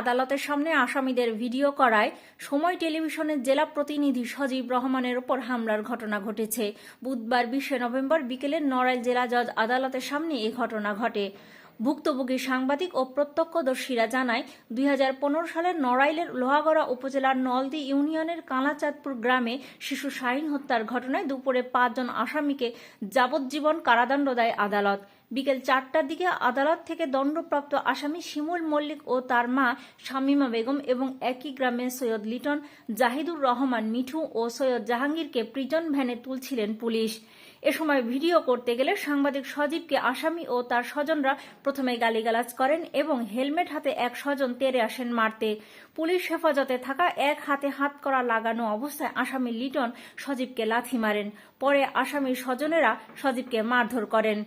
আদালতের সামনে আসামিদের ভিডিও করায় সময় টেলিভিশনের জেলা প্রতিনিধি সজীব রহমানের ওপর হামলার ঘটনা ঘটেছে। বুধবার বিশে নভেম্বর বিকেলে নড়াইল জেলা জজ আদালতের সামনে এ ঘটনা ঘটে। ভুক্তভোগী সাংবাদিক ও প্রত্যক্ষদর্শীরা জানায়, দুই হাজার পনেরো সালের নড়াইলের লোহাগড়া উপজেলার নলদি ইউনিয়নের কালাচাঁদপুর গ্রামে শিশু শাহীন হত্যার ঘটনায় দুপুরে পাঁচজন আসামিকে যাবজ্জীবন কারাদণ্ড দেয় আদালত। বিকেল চারটার দিকে আদালত থেকে দণ্ডপ্রাপ্ত আসামি শিমুল মল্লিক ও তার মা শামীমা বেগম এবং একই গ্রামে সৈয়দ লিটন, জাহিদুর রহমান মিঠু ও সৈয়দ জাহাঙ্গীরকে প্রিজন ভ্যানে তুলছিলেন পুলিশ। এ সময় ভিডিও করতে গেলে সাংবাদিক সজীবকে আসামি ও তার স্বজনরা প্রথমে গালিগালাজ করেন এবং হেলমেট হাতে এক স্বজন তেরে আসেন মারতে। পুলিশ হেফাজতে থাকা এক হাতে হাত করা লাগানো অবস্থায় আসামি লিটন সজীবকে লাথি মারেন। পরে আসামি স্বজনেরা সজীবকে মারধর করেন।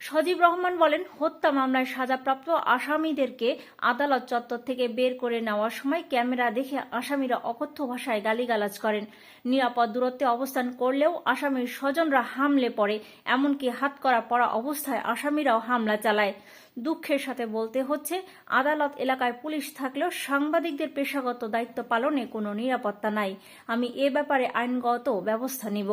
সজীব রহমান বলেন, হত্যা মামলায় সাজাপ্রাপ্ত আসামিদেরকে আদালত চত্বর থেকে বের করে নেওয়ার সময় ক্যামেরা দেখে আসামিরা অকথ্য ভাষায় গালিগালাজ করেন। নিরাপদ দূরত্বে অবস্থান করলেও আসামির স্বজনরা হামলে পড়ে, এমনকি হাত করা পড়া অবস্থায় আসামিরাও হামলা চালায়। দুঃখের সাথে বলতে হচ্ছে, আদালত এলাকায় পুলিশ থাকলেও সাংবাদিকদের পেশাগত দায়িত্ব পালনে কোনো নিরাপত্তা নাই। আমি এ ব্যাপারে আইনগত ব্যবস্থা নিব।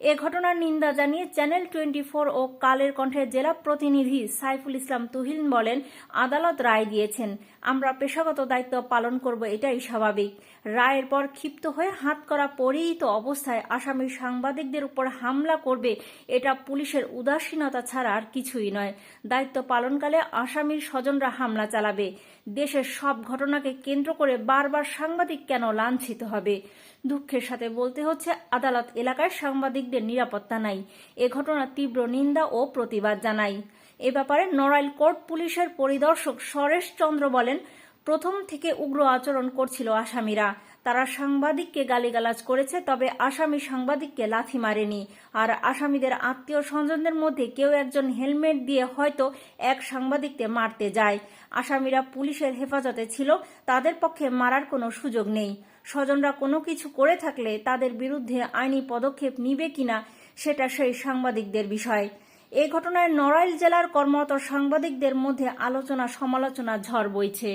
এ ঘটনার নিন্দা জানিয়ে চ্যানেল টোয়েন্টি ফোর ও কালের কণ্ঠের জেলা প্রতিনিধি সাইফুল ইসলাম তুহিন বলেন, আদালত রায় দিয়েছেন। আমরা পেশাগত দায়িত্ব পালন করব, এটাই স্বাভাবিক। রায়ের পর ক্ষিপ্ত হয়ে হাত করা পরিহিত অবস্থায় আসামি সাংবাদিকদের উপর হামলা করবে, এটা পুলিশের উদাসীনতা ছাড়া আর কিছুই নয়। দায়িত্ব পালনকালে আসামির স্বজনরা হামলা চালাবে। দেশের সব ঘটনাকে কেন্দ্র করে বারবার সাংবাদিক কেন লাঞ্ছিত হবে? দুঃখের সাথে বলতে হচ্ছে, আদালত এলাকায় সাংবাদিকদের নিরাপত্তা নাই। এ ঘটনার তীব্র নিন্দা ও প্রতিবাদ জানাই। এ ব্যাপারে নড়াইল কোর্ট পুলিশের পরিদর্শক সরেশ চন্দ্র বলেন প্রথম থেকে উগ্র আচরণ করছিল আসামিরা। তারা সাংবাদিককে গালিগালাজ করেছে, তবে আসামি সাংবাদিককে লাথি মারেনি। আর আসামিদের আত্মীয় স্বজনদের মধ্যে কেউ একজন হেলমেট দিয়ে হয়তো এক সাংবাদিককে মারতে যায়। আসামিরা পুলিশের হেফাজতে ছিল, তাদের পক্ষে মারার কোনো সুযোগ নেই। স্বজনরা কোনো কিছু করে থাকলে তাদের বিরুদ্ধে আইনি পদক্ষেপ নিবে কিনা, সেটা সেই সাংবাদিকদের বিষয়। এ ঘটনায় নড়াইল জেলার কর্মরত সাংবাদিকদের মধ্যে আলোচনা সমালোচনা ঝড় বইছে।